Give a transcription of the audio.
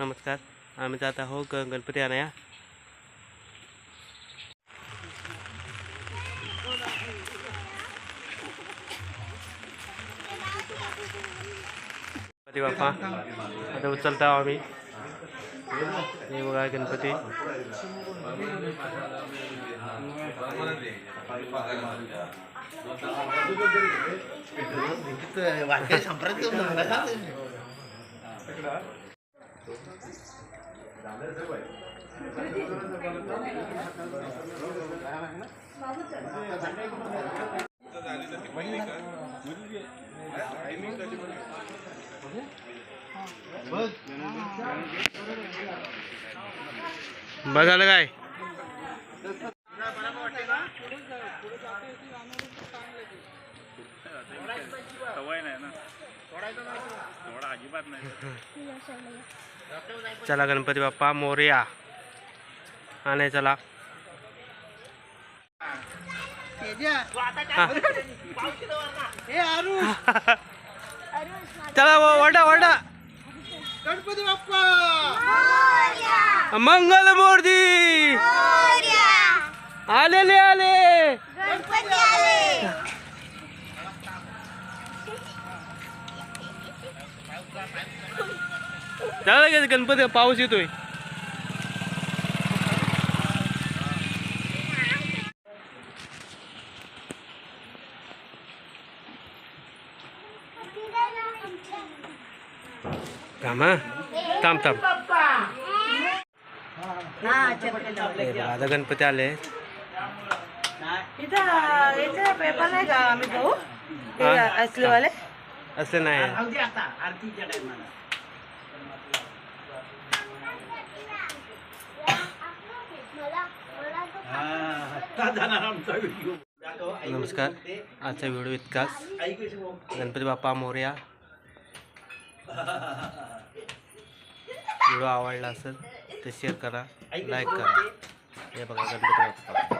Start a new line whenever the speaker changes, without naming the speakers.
आम्ही जात आहो ग गणपती आणाया गणपती बाप्पा आता उचलता आहो आम्ही. हे बघा गणपती.
वाक्य संप्रदाय
काय?
सवय नाही ना. थोडा अजिबात नाही.
चला गणपती बाप्पा मोरया. आणाय चला. हा. चला व- वडा वडा
गणपती बाप्पा.
मंगल मूर्ती. आलेले आले. चला लगेच गणपती पाऊस येतोय. थांब हा. थांब आता गणपती आले.
इथं पेपर नाही का आम्ही
हा?
असलेवाले
असले नाही
आता आरतीच्या टायमाला जाणार आमचा व्हिडिओ
नमस्कार आजचा व्हिडिओ इतकाच गणपती बाप्पा मोर्या व्हिडिओ आवडला असेल तर शेअर करा लाईक करा हे बघा गणपती बाप्पा